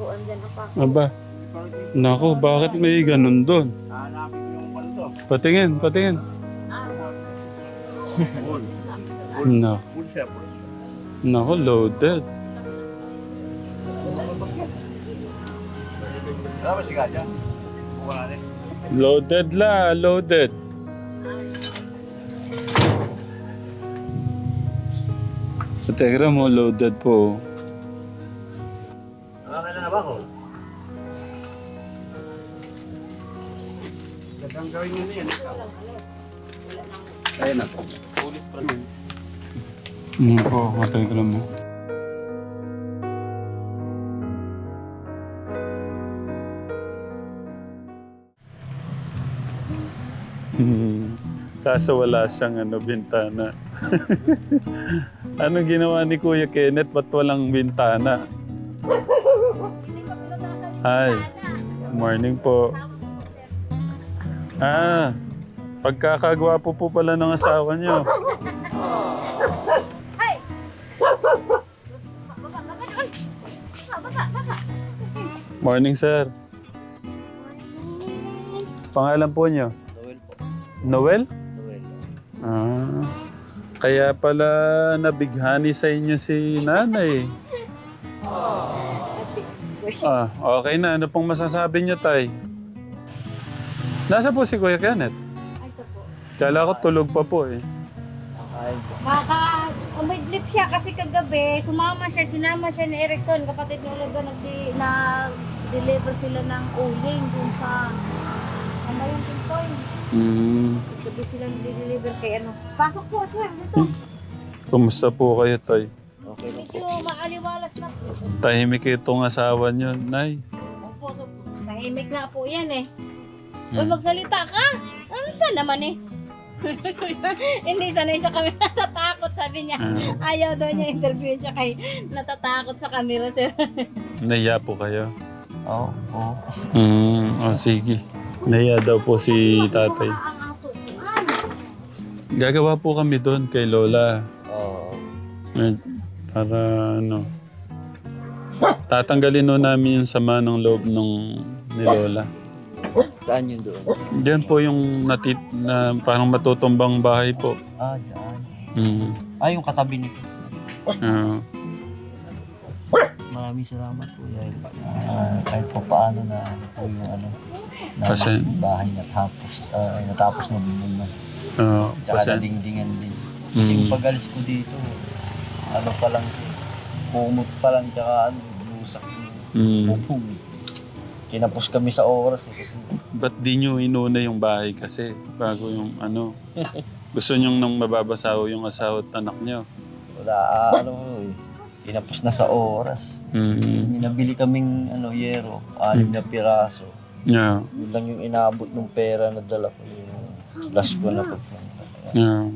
po, andyan na pa. Aba. Naku, bakit may ganun doon? Hanapin yung paldo. Patingin, patingin. Bull. Naku, Bull shepherd. naku, loaded. Mo si natin. Loaded la, loaded. Sa Telegram mo, loaded po. Ayun na po. Hmm po, sa Telegram mo. Hmm. Kaso wala siyang ano, bintana. Anong ginawa ni Kuya Kenneth? Ba't walang bintana? Hi. Morning po. Ah, pagkakagwapo po pala ng asawa niyo. Morning, sir. Pangalan po niyo? Noel po. Noel? Noel. Ah, kaya pala nabighani sa inyo si nanay. Ah, okay na. Ano pong masasabi niyo, tay? Nasa po si Kuya Kenneth? Ito po. Kala ko tulog pa po eh. Kaka, umidlip siya kasi kagabi, sumama siya, sinama siya ni Erickson, kapatid ni Lodo, nagdi, nag-deliver sila ng uling dun sa, ano yung pintoy? Hmm. Gabi sila nag-deliver kay ano. Pasok po, sir, dito. Kumusta po kayo, tay? Okay lang po. Medyo maaliwalas na po. Tahimik itong asawa niyo, nay. Opo, so, tahimik na po yan eh. Uy, magsalita ka. Ano saan naman eh? Hindi sanay sa kami natatakot sabi niya. Ah, Ayaw daw niya interview siya kay natatakot sa camera sir. naiya po kayo. Oo. Oo. Hmm, oh, sige. Naiya daw po si tatay. Gagawa po kami doon kay Lola. Oo. Para ano. Tatanggalin no namin yung sama ng loob nung ni Lola. Saan yun doon? Diyan po yung natit na parang matutumbang bahay po. Ah, dyan. Mm. Ah, yung katabi nito. Ah, Maraming salamat po dahil ah, kahit pa paano na ano po yung ano na Kasi- bahay natapos ah, natapos na din na ah, tsaka kasi, nadingdingan din. Kasi Mm. yung pag-alis ko dito, ano pa lang, kumot pa lang tsaka ano, lusak yung mm, bubong. Kinapos kami sa oras eh. Ba't di nyo inuna yung bahay kasi bago yung ano. Gusto nyo nang mababasaw yung asawa at anak nyo. wala, ah, ano eh. Kinapos na sa oras. Mm. May nabili kaming ano, yero, anim na piraso. Yeah. Yun lang yung inaabot ng pera na dala ko yung last ko na pagpunta. Yeah.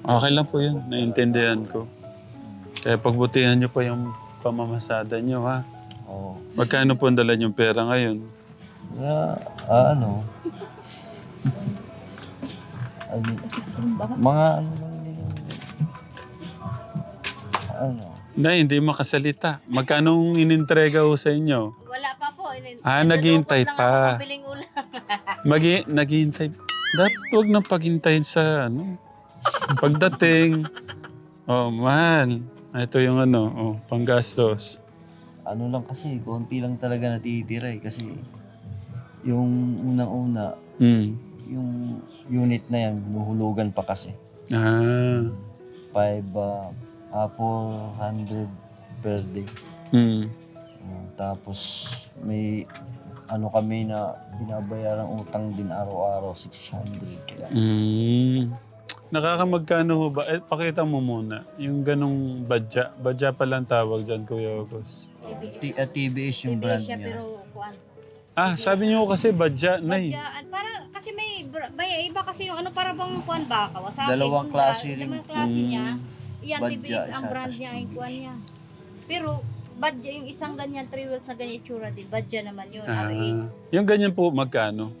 Okay lang po yun. Naiintindihan ko. Kaya pagbutihan nyo pa yung pamamasada nyo, ha? Oo. Magkano po ang dala yung pera ngayon? Na, ah, ano? Ay, mga ano lang din Ano? Na, hindi makasalita. Magkano ang inintrega ho sa inyo? Wala pa po. Inin- Ah, naghihintay lang pa. ako pabiling ulam. Magi, naghihintay. Dapat huwag nang paghintayin sa ano. Pagdating. Oh, mahal. Ito yung ano, oh, panggastos. Ano lang kasi, konti lang talaga natitira eh. Kasi yung unang-una, Hmm. yung unit na yan, binuhulugan pa kasi. Ah. 5, uh, ah, 400 per day. Mm, tapos may ano kami na binabayaran utang din araw-araw, 600. Kaya Hmm. Nakakamagkano ho ba? Eh, pakita mo muna. Yung ganong badya. Badya pa lang tawag dyan, Kuya August. T- ah, TBS yung brand siya niya. pero kuan. Ah, sabi niyo kasi badya, nay. Badyaan. Para kasi may br- may iba kasi yung ano para bang kuan ba Kawasaki. Dalawang Honda, klase rin. Dalawang klase niya. Hmm. Yan Badya, TBS ang isa, brand tas niya, yung TBS. kuan niya. Pero badya yung isang ganyan, three wheels na ganyan itsura din. Badya naman yun, Ah, RA. yung ganyan po, magkano?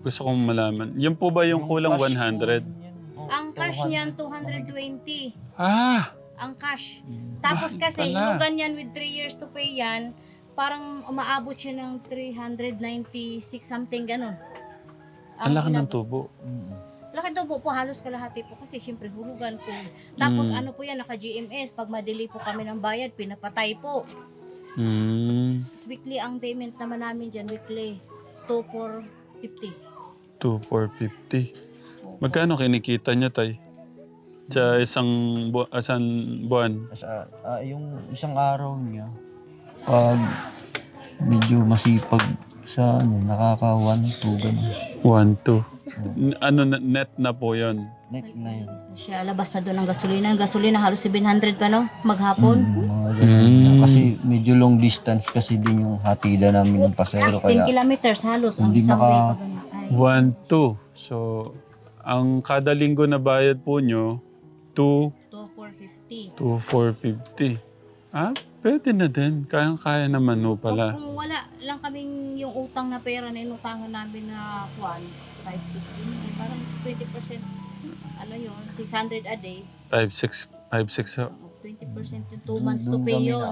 Gusto kong malaman. Yung po ba yung kulang cash 100? po, yan, oh, Ang cash 200. niyan 220. Ah! Ang cash. Tapos Mahal kasi pala. yung ganyan with 3 years to pay yan, parang umaabot siya ng 396 something ganun. Ang laki ng tubo. Mm. Laki tubo po, halos kalahati po kasi syempre hulugan po. Tapos Mm. ano po yan, naka-GMS. Pag madili po kami ng bayad, pinapatay po. Mm, Tapos weekly ang payment naman namin dyan, weekly. 2 for 50. 2,450. Magkano kinikita niya, tay? Sa isang, bu- isang buwan? Sa, ah, yung isang araw niya, pag medyo masipag sa ano, nakaka 1, 2, ganun. 1, 2. Ano, na- net na po yun? Net na yun. Siya, labas na doon ang gasolina. Ang gasolina halos 700 pa no, maghapon. Mm, mga ganun. Mm. Kasi medyo long distance kasi din yung hatida namin ng pasero 10 kaya kilometers halos ang Hindi isang maka- way. pa ganun. Ay, 1, 2. So, ang kada linggo na bayad po nyo, 2, 2 for 50. 2, 450. Ah, pwede na din. Kayang-kaya naman no pala. Kung wala lang kaming yung utang na pera na inutangan namin na kuan, 560, eh, parang 20%, ano yun, 600 a day, 5, 6, 5, 6. o 20% yung 2 months to pay yun.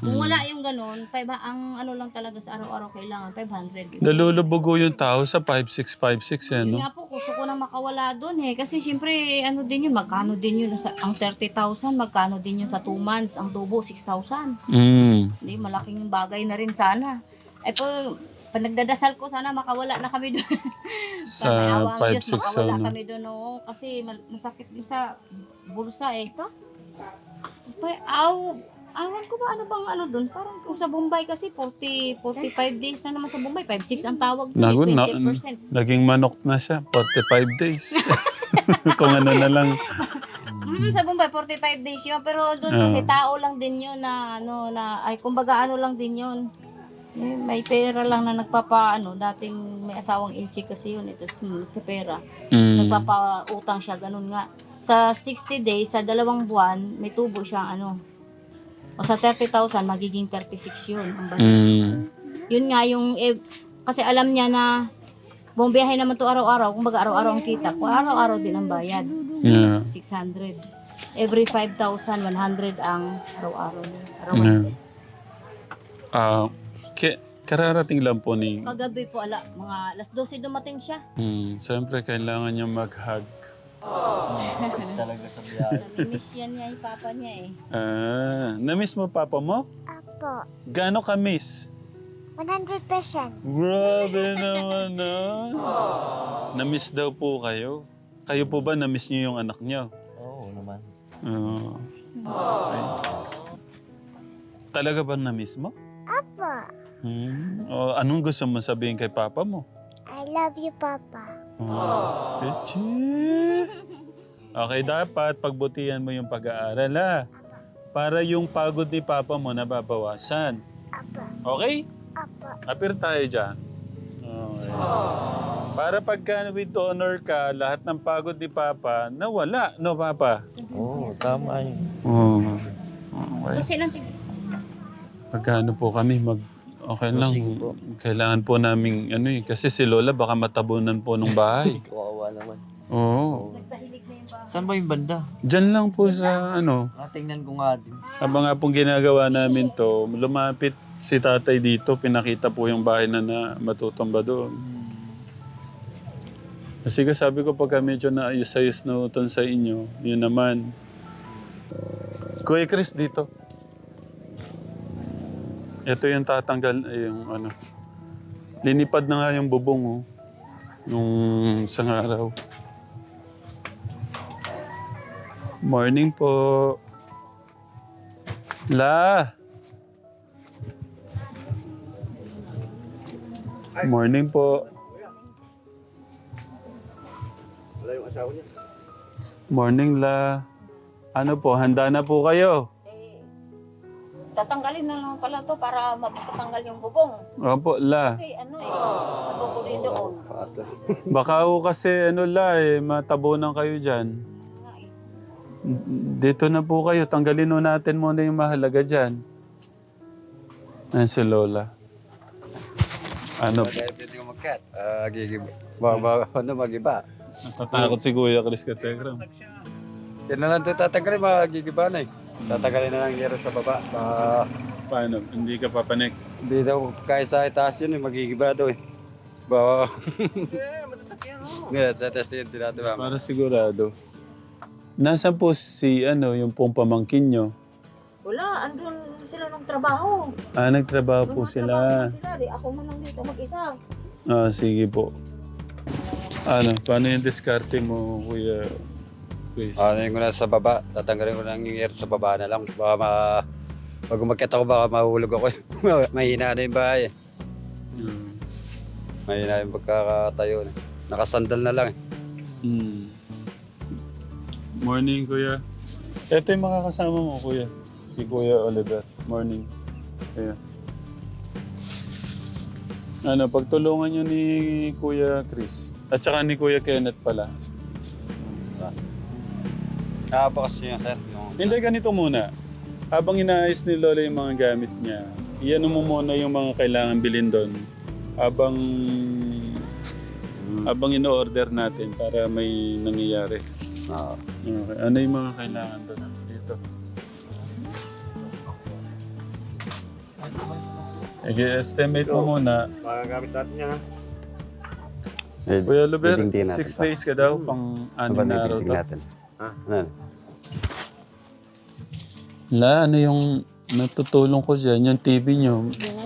Kung Mm. wala yung ganun, five, ang ano lang talaga sa araw-araw kailangan, 500. Nalulubugo yung tao sa 5, 6, 5, 6 yan, Yun no? nga po, gusto ko na makawala doon eh. Kasi siyempre, ano din yun, magkano din yun, sa, ang 30,000, magkano din yun sa 2 months, ang tubo, 6,000. Mm. Hindi, malaking bagay na rin sana. Eh po, pag nagdadasal ko, sana makawala na kami doon. Sa may awa ang 5, Diyos, 6, makawala ano. kami doon. oo. kasi masakit din sa bulsa eh. Pa? Pa, aw, awan ko ba ano bang ano doon? Parang kung sa Bombay kasi 40, 45 days na naman sa Bombay. 5-6 ang tawag doon. Eh, na- 20%. Naging manok na siya. 45 days. Kung ano na lang. Mm, sa Bombay, 45 days yun. Pero doon Oo. kasi tao lang din yun na, ano, na, ay, kumbaga ano lang din yun. Eh, may pera lang na nagpapa, ano, dating may asawang ilchi kasi yun. Ito, hmm, pera. Mm. Nagpapautang siya, ganun nga. Sa 60 days, sa dalawang buwan, may tubo siya, ano. O sa 30,000, magiging 36 yun. Ang balik. Mm. Yun nga yung, eh, kasi alam niya na, bumiyahe naman to araw-araw, kumbaga araw-araw ang kita, kung araw-araw din ang bayad. Yeah. 600. Every 5,100 ang araw-araw. Araw Yeah. Ah, ke- kararating lang po ni... Kagabi po, ala, mga alas 12 dumating siya. Hmm, Siyempre, kailangan niya mag-hug. Talaga sa biyahe. Namimiss yan niya yung papa niya eh. Ah, na-miss mo papa mo? Apo, Gaano ka-miss? 100%. Grabe naman na. Na-miss daw po kayo. Kayo po ba na-miss niyo yung anak niyo? Oo naman. Ah. okay. Talaga bang na-miss mo? Apo, Hmm. O, anong gusto mo sabihin kay papa mo? I love you, Papa. Oh, Pechi. Okay, dapat pagbutihan mo yung pag-aaral ha. Para yung pagod ni papa mo nababawasan. Apo, Okay? Apo, Apir tayo dyan. Okay. Para pagka with honor ka, lahat ng pagod ni Papa, nawala. No, Papa? Oo, tama yun. Oo. So, Okay. Pagkano po kami mag... Okay lang. Kailangan po namin, ano eh, kasi si Lola baka matabunan po ng bahay. Kawawa naman. Oo. nagtahilig na yung bahay. Saan ba yung banda? Diyan lang po sa, ano, Ah, tingnan ko nga din. Habang nga pong ginagawa namin to, lumapit si tatay dito, pinakita po yung bahay na, na matutumba doon. Kasi ka sabi ko pagka medyo naayos-ayos na uton sa inyo, yun naman. Kuya Chris dito. Ito yung tatanggal, eh, yung ano. Linipad na nga yung bubong, oh. Nung isang araw. Morning po. La. Morning po. Morning la. Ano po, handa na po kayo? Eh, tatanggalin na lang pala to para mapatanggal yung bubong. Opo, la. Kasi ano eh, nabubuli doon. Baka ho kasi ano la eh, matabunan kayo dyan. Dito na po kayo, tanggalin ho natin muna yung mahalaga dyan. Ayan si Lola. Ano? Pwede ko mag-cut. Ah, gigiba. Ba, ba, ano magiba? Natatakot si Kuya Chris Kategram. Yan na lang tatanggalin, magigiba na eh. Tatanggalin na lang yero sa baba. Ba, Paano? Hindi ka papanik? Hindi daw kaya sa itaas yun eh, magigiba daw eh. Bawa. Ngayon, sa test yun, tinatawag. Para sigurado. Nasaan po si ano, yung pong pamangkin nyo? Wala, andun sila ng trabaho. Ah, nagtrabaho po sila. nagtrabaho sila. Di ako man lang dito mag-isa. Ah, sige po. Ano, paano yung diskarte mo, Kuya Chris? Ano yung na sa baba, tatanggalin ko lang yung air sa baba na lang. Baka ma... Pag umakyat ako, baka mahulog ako. Mahina na yung bahay. Hmm. Mahina yung pagkakatayo. Nakasandal na lang eh. Hmm. Morning, Kuya. Ito yung makakasama mo, Kuya. Si Kuya Oliver. Morning. Kuya. Ano, pagtulungan nyo ni Kuya Chris. At saka ni Kuya Kenneth pala. Nakabakas niya, sir. Yung... Hindi, ganito muna. Habang inaayos ni Lola yung mga gamit niya, iyan mo muna yung mga kailangan bilhin doon. Habang Mm. habang ino-order natin para may nangyayari. Ah. Okay. Ano yung mga kailangan doon? Dito. I-estimate mo muna. Magagamit natin yan, ha? Kuya Luber, natin six to. days ka daw, pang anim Ano ba na araw to. natin? Ha? Ano? La, ano yung natutulong ko dyan? Yung TV nyo. Yan,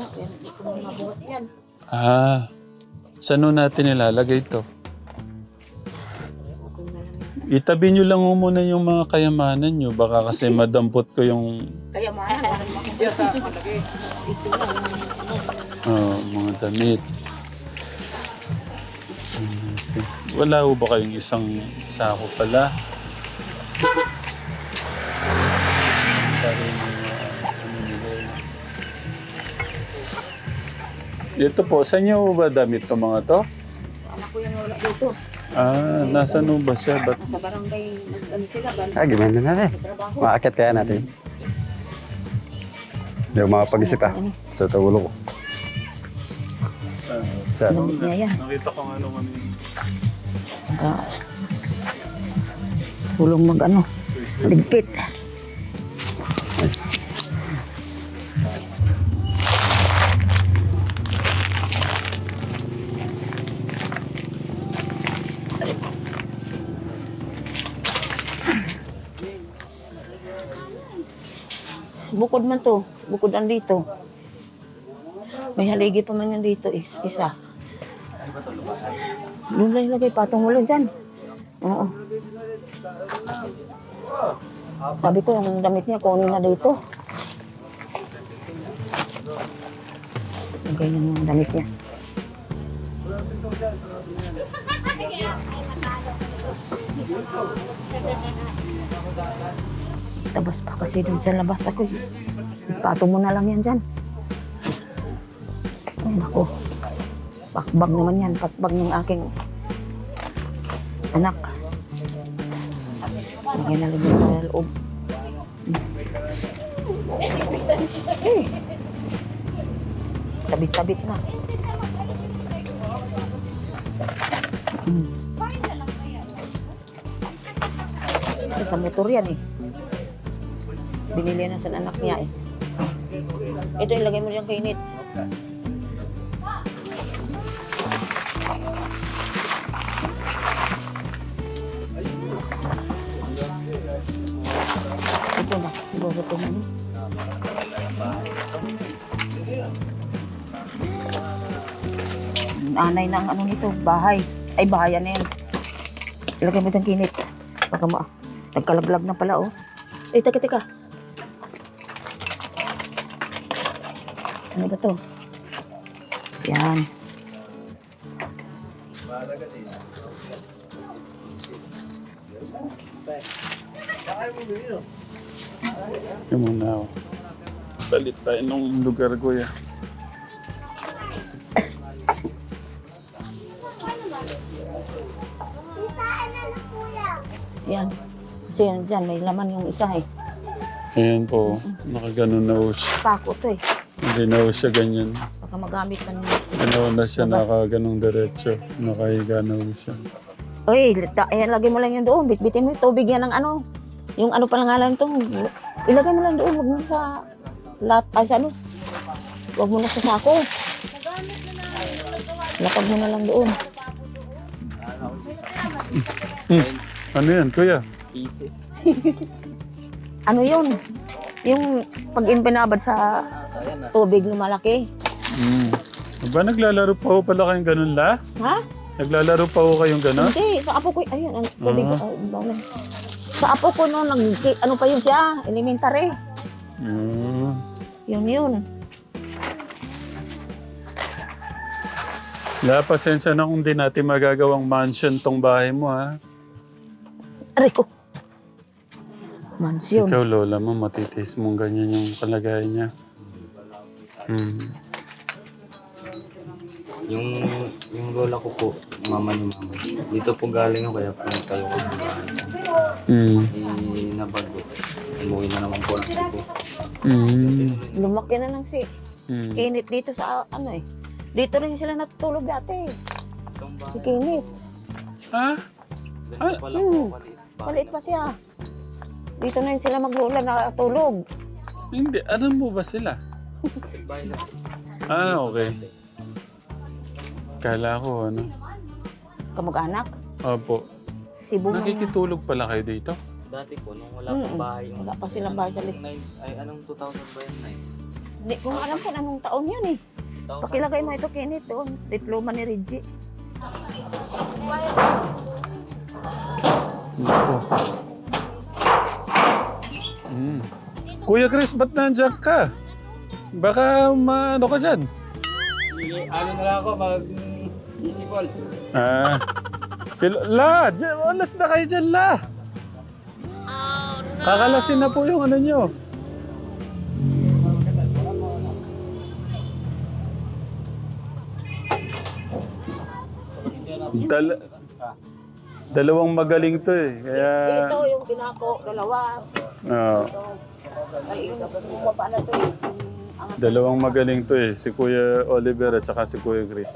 ko na mabuhat yan. Ah, saan nun natin ilalagay to? Itabi nyo lang mo muna yung mga kayamanan nyo. Baka kasi madampot ko yung Kaya mana, wala naman akong Ito lang. ano, oh, mga damit. Wala ho ba kayong isang sako pala? Para yung mga, ano nila eh. Ito po, saan nyo ba damit to mga to? Anak ko yan wala dito. Ah, nasa no ba siya? Ba't Nasa barangay, ano sila, barangay. Ah, gimana natin. Trabaho. Maakit kaya natin. Hindi ako makapag-isip ah. Sa tawulo ko. Sir. Damit niya yan. Nakita ko nga nung ano yun. Ah, tulong mag ano, ligpit. Bukod man to, bukod ang dito. May haligi pa man yan dito, is, isa. Doon lang ilagay, patong lang dyan. Oo. Sabi ko, yung damit niya, kunin na dito. Lagay niya yung damit niya. Tabas pa kasi dun sa labas ako. Patong mo na lang yan dyan. Ay, naku. Pakbag naman yan. Pakbag ng aking anak. Lagyan na lagyan sa loob. Eh. Tabit-tabit na. Hmm. Sa motor yan eh. Binili na sa anak niya eh. Ito ilagay mo dyan kay Nit. Ito na, siguro ito na. Anay ng ano nito, bahay. Ay, bahayan na yan. Ilagay mo dyan kinit. Baka ma... Nagkalaglag na pala, oh. Eh, teka, teka. Ano ba to? Yan. Yung muna ako. Balit tayo nung lugar ko ya. Yan. Kasi yan dyan, may laman yung isa eh. Ayan po, nakaganon na siya. Pako to eh. Hindi na ho siya ganyan. Baka magamit ka niya. Ganaw na siya nakaganong diretso. Nakahiga na ho siya. Uy, lata, ayan, lagay mo lang yun doon. Bitbitin mo yung tubig yan ng ano. Yung ano pa lang ngalan to. Ilagay mo lang doon, huwag mo sa Lahat, ay sa ano? Huwag mo na sa sako. Lapag mo na lang doon. Ano yan, kuya? Pieces. Ano yun? Yung pag inbinabad sa Ayan na. tubig lumalaki. Mm. Ba, naglalaro pa ho pala kayong ganun la? Ha? Naglalaro pa ho kayong ganun? Hindi, sa apo ko, ayun, ang tubig. Ah. ay, dami. Sa apo ko no, nag, ano pa yun siya, elementary. Mm. Yun yun. La, pasensya na kung di natin magagawang mansion tong bahay mo ha. Aray ko. Mansion. Ikaw, lola mo, matitis mong ganyan yung kalagayan niya. Mm. Yung, yung lola ko po, mama ni mama. Dito po galing ako kaya po nagtayo ko ng bahay. Mm. Eh, nabago. Umuwi na naman po ako po. Mm. Lumaki na lang si Mm. Kinit dito sa ano eh. Dito rin sila natutulog dati. Si Kinit. Ah? Ganito pala hmm. po, maliit. Maliit pa siya. Dito na yun sila maglula nakatulog. Hindi, alam mo ba sila? Ah, okay. Kala ko, ano? Kamag-anak. Opo. Cebu na. Nakikitulog pala kayo dito? Dati po, nung wala pang bahay. yung- wala pa silang bahay sa lit- Nine- Ay, anong 2000 ba yun, Nay? Hindi ko alam kung anong taon yun eh. 2000 Pakilagay mo ito Kinit doon. Diploma ni Reggie. Nako. Mm. Kuya Chris, ba't nandiyan ka? Baka maano ka dyan? Ano na lang ako, mag-isipol. Ah. Sila, la, dyan, alas na kayo dyan, la. Kakalasin na po yung ano nyo. Dal dalawang magaling to eh. Kaya, Ito yung pinako, dalawa. Oo. Ito. Ay, yung bumaba na to eh. Dalawang magaling to eh. Si Kuya Oliver at saka si Kuya Chris.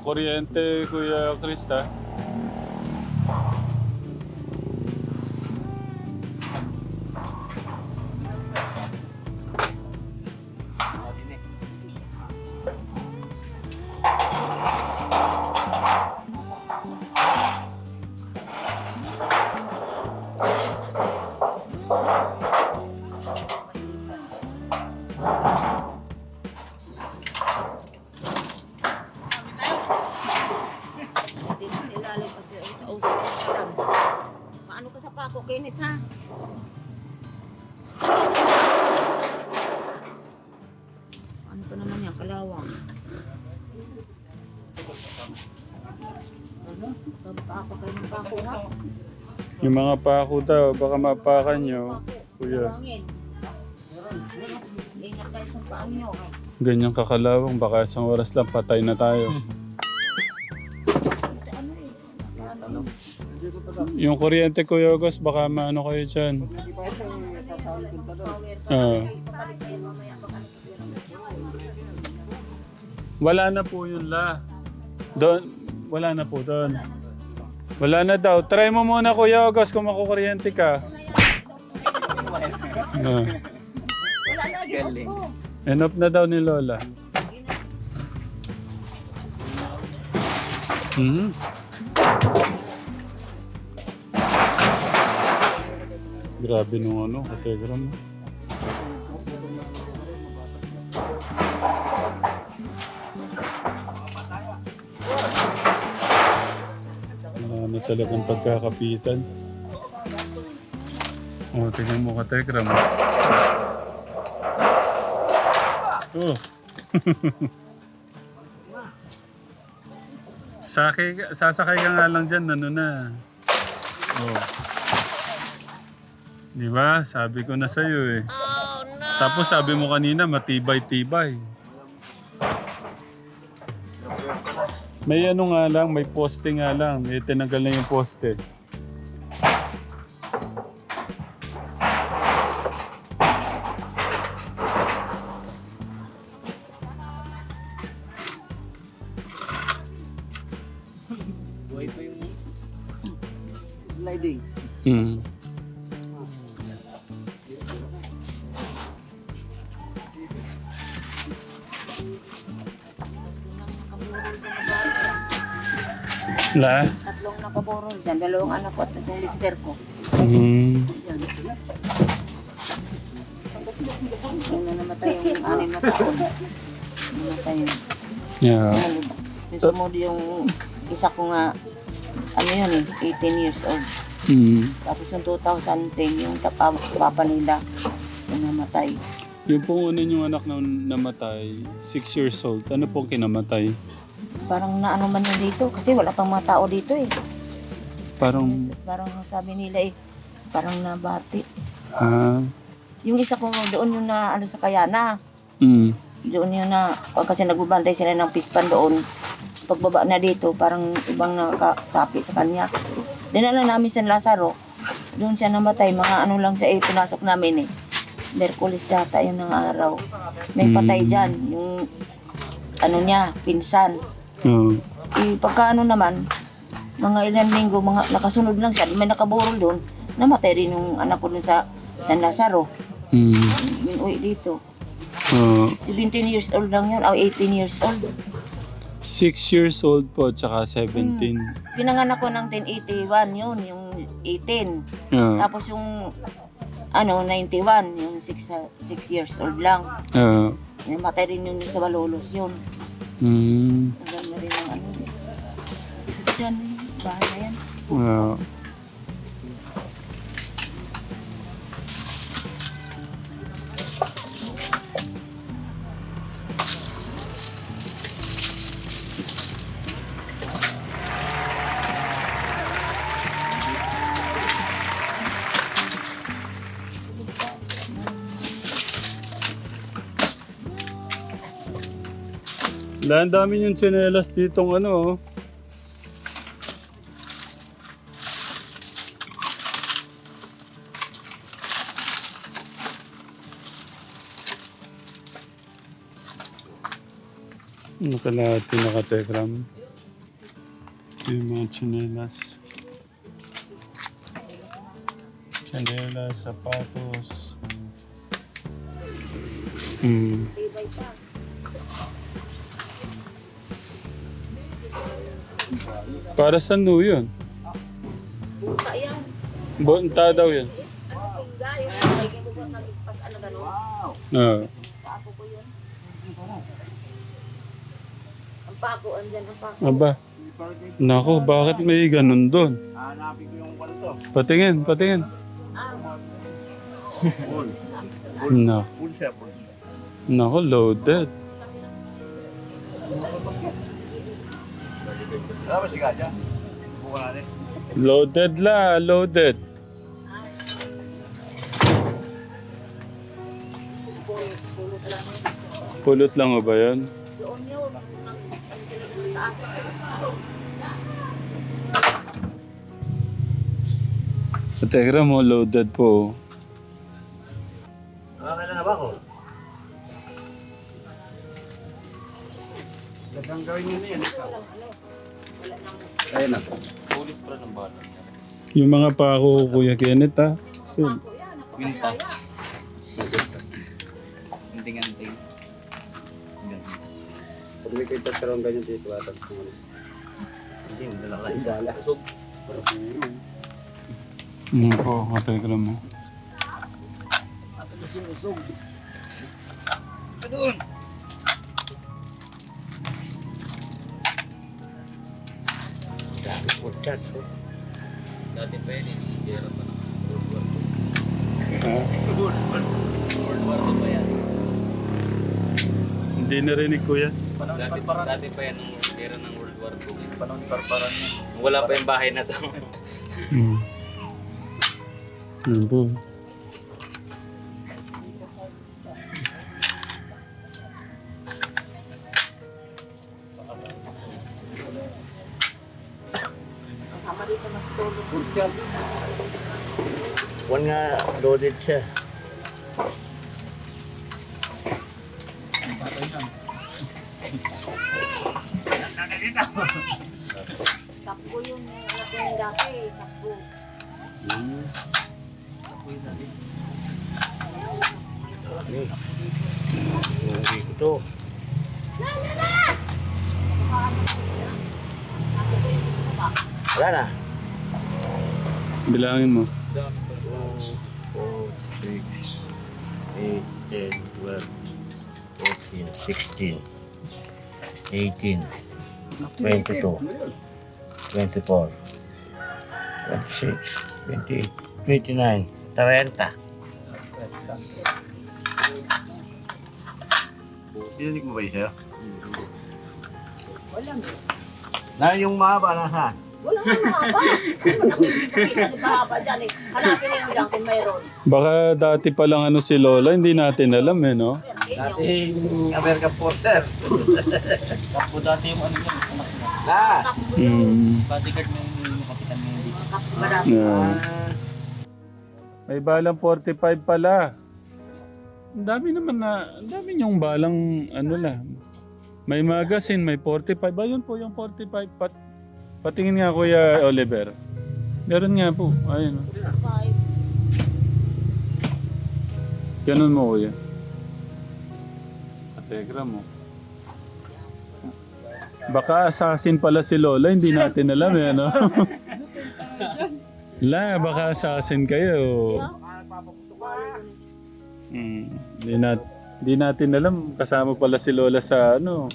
Yung kuryente, Kuya Kenneth, ha? Ano pa naman yan? Kalawang. Ano? Kayo ng bako, ha? Yung mga pako daw, baka mapakan nyo. Kuya. Ingat tayo sa paan nyo. Kakalawang, baka isang oras lang patay na tayo. Yung kuryente, Kuya August, baka maano kayo dyan. Ah. Wala na po yun la. Doon, wala na po doon. Wala na daw. Try mo muna Kuya August kung makukuryente ka. Ah. Enough na daw ni Lola. Hmm. Grabe nung ano, kasi gram. Wala na talagang pagkakapitan. O, oh, tingnan mo ka, Tekram. Oh. Sakay, sasakay ka nga lang dyan, ano na. Oh. Di ba? Sabi ko na sa'yo eh. Tapos sabi mo kanina, matibay-tibay. May ano nga lang, may poste nga lang. May tinanggal na yung poste. La? Tatlong nakaborol dyan. Dalawang anak ko at tatlong mister ko. Mm. Dyan. Yung na namatay yung anim na taon. Namatay yun. Yeah. Yung sumunod yung isa ko nga, ano yun eh, 18 years old. Mm. Tapos yung 2010, yung tapa, papa nila, yung namatay. Yung pong una yung anak na namatay, 6 years old, ano pong kinamatay? Parang naano man yun dito, kasi wala pang mga tao dito eh. Parang, Parang sabi nila eh, parang nabati. ah, Yung isa ko doon yung na ano sa Kayana, mm. doon yung na, kasi nagbabantay sila ng pispan doon. Pagbaba na dito, parang ibang nakasapi sa kanya. Dinala namin sa Lazaro, doon siya namatay, mga ano lang siya eh, pinasok namin eh. Merkulis yata yun ng araw. May patay Mm. dyan, yung ano niya, pinsan. Oh. Eh, pagka ano naman, mga ilang linggo, mga nakasunod lang siya, may nakaburol doon, namatay rin yung anak ko doon sa San Lazaro. Mm. Yung uwi dito. Oh. 17 years old lang yun, o 18 years old. 6 years old po, tsaka 17. Pinanganak ko ng 1081 yun, yung 18. Ah, Tapos yung ano, 91, yung 6, 6 years old lang. ah, Namatay rin yun sa Malolos yun. mm, Hanggang Diyan, bahay na yan. La, ang dami yung tsinelas ditong ano, oh. Nakalahati nakategram. Yung mga tsinelas. Tsinelas, sapatos. Hmm. Para sa no yun? Buka yan. Bunta daw yun. Pingga, yung nagiging bubot na pag ano gano'n. Ah. Sa apo ko yun. Ang pako, andyan ang pako. Aba. Nako, bakit may ganun doon? Patingin, patingin. Nako. Nako, loaded. Ano ba si Kadya? Bukan. Loaded la, loaded. Pulot lang o ba yun? Doon yun. Taas. Tegra mo, loaded po. Okay lang na ba ako? Gandang gawin nyo na yan. Ayun na. Yung mga pako, Kuya Kenneth ha. Kasi, Quintas. Pag may kwintas ka rin ganyan dito, atag ko. Hindi, madala ka lang. Dala. ano po, Tegra mo. Dati pa yun. Hira pa naman. Ha? World War II pa yan. Hindi narinig Kuya. Dati, dati pa yan nung hira ng World War II. Panahon parparan yan. Wala pa yung bahay na to. Hmm. Ano po. One nga loaded siya. Uuwi ko to. Wala na. Bilangin mo. 2, 4, 6, 8, 10, 12, 14, 16, 18, 22, 24, 26, 28, 29, 30. Sininig mo ba yun sa'yo? Wala. Na yung mahaba nasa. Wala nga mahaba. Hindi mahaba dyan eh. Hanapin niyo kung mayroon. Baka dati pa lang ano si Lola, hindi natin alam eh, no? Dati yung American Porter. Takbo dati yung ano niya, anak niya. Na! Yun. Hmm. Bodyguard na yung kapitan niya dito. Marami. Yeah. May balang 45 pala. Dami naman na, dami niyong balang ano lang. May magazine, may 45. Ayun po yung 45. Pat, patingin nga Kuya Oliver. Meron nga po. Ayun. oh. Five. Ganun mo Kuya. Ategra mo. Baka assassin pala si Lola, hindi natin alam eh, no? La, baka assassin kayo. Hmm. Di, nat di natin alam, kasama pala si Lola sa ano.